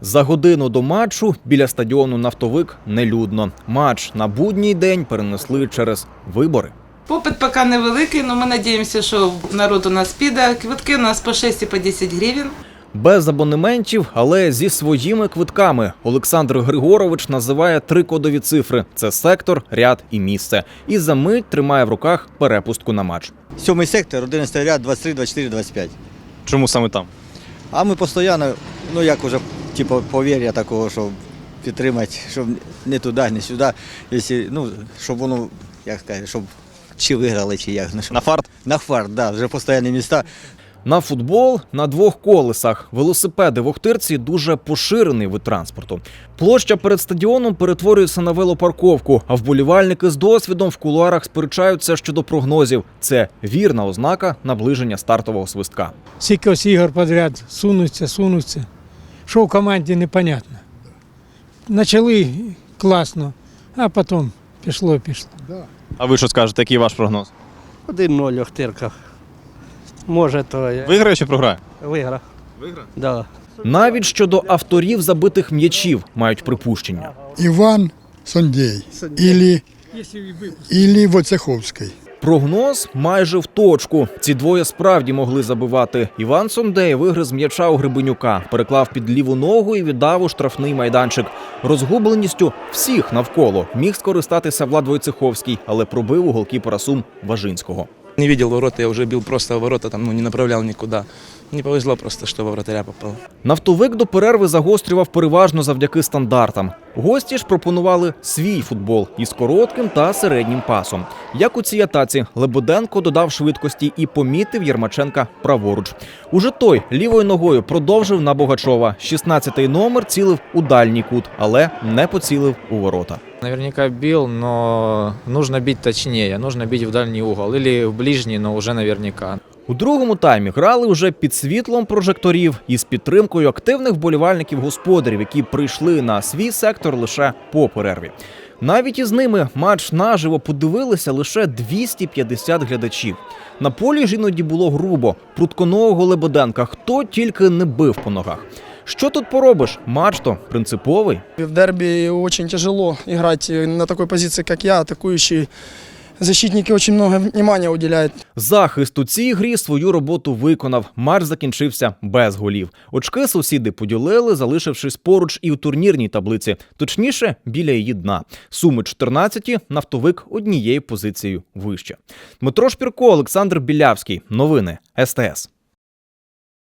За годину до матчу біля стадіону Нафтовик нелюдно. Матч на будній день перенесли через вибори. Попит поки невеликий, але ми надіємося, що народ у нас піде. Квитки у нас по 6 і по 10 гривень. Без абонементів, але зі своїми квитками. Олександр Григорович називає три кодові цифри: це сектор, ряд і місце. І за мить тримає в руках перепустку на матч. Сьомий сектор, 11 ряд, 23, 24, 25. Чому саме там? А ми постійно, ну як уже, типу, повір'я такого, щоб підтримати, щоб не туди, не сюди. Якщо, ну, щоб воно, як сказати, щоб чи виграли, чи як. Ну, щоб- На фарт? На фарт, да, вже постійні міста. На футбол на двох колесах. Велосипеди в Охтирці дуже поширений вид транспорту. Площа перед стадіоном перетворюється на велопарковку, а вболівальники з досвідом в кулуарах сперечаються щодо прогнозів. Це вірна ознака наближення стартового свистка. Скільки ось ігор подряд сунуться, сунуться. Що в команді непонятно. Почали класно, а потім пішло, пішло. А ви що скажете, який ваш прогноз? 1-0 Охтирка. Може, то я Виграє чи програє? виграв. Виграє. Да. Навіть щодо авторів забитих м'ячів мають припущення. Иван Сондей или, или Войцеховский. Прогноз майже в точку. Ці двоє справді могли забивати. Іван Сондей вигриз м'яча у Гребенюка, переклав під ліву ногу і віддав у штрафний майданчик. Розгубленістю всіх навколо міг скористатися Влад Войцеховський, але пробив у голкіпера Сум Важинського. Не видел ворота, я уже бил просто ворота, там, ну, не направлял никуда. Не повезло просто, что во вратаря попал. Нафтовик до перерви загострював переважно завдяки стандартам. Гості ж пропонували свій футбол із коротким та середнім пасом. Як у цій атаці, Лебеденко додав швидкості і помітив Єрмаченка праворуч. Уже той лівою ногою продовжив на Богачова. 16-й номер цілив у дальній кут, але не поцілив у ворота. Наверняка бил, но нужно бить точнее, нужно бить в дальний угол или в ближний, но уже наверняка. У другому таймі грали вже під світлом прожекторів і з підтримкою активних вболівальників господарів, які прийшли на свій сектор лише по перерві. Навіть із ними матч наживо подивилися лише 250 глядачів. На полі ж іноді було грубо, прутконового Лебеденка, хто тільки не бив по ногах. Що тут поробиш? Матч то принциповий. В дербі очень тяжело играть на такой позиции, как я, атакующий. Защитники очень много внимания уделяют. Захист у цій грі свою роботу виконав. Матч закінчився без голів. Очки сусіди поділили, залишившись поруч і у турнірній таблиці, точніше, біля її дна. Суми 14, нафтовик однією позицією вище. Дмитро Шпірко, Олександр Білявський. Новини СТС.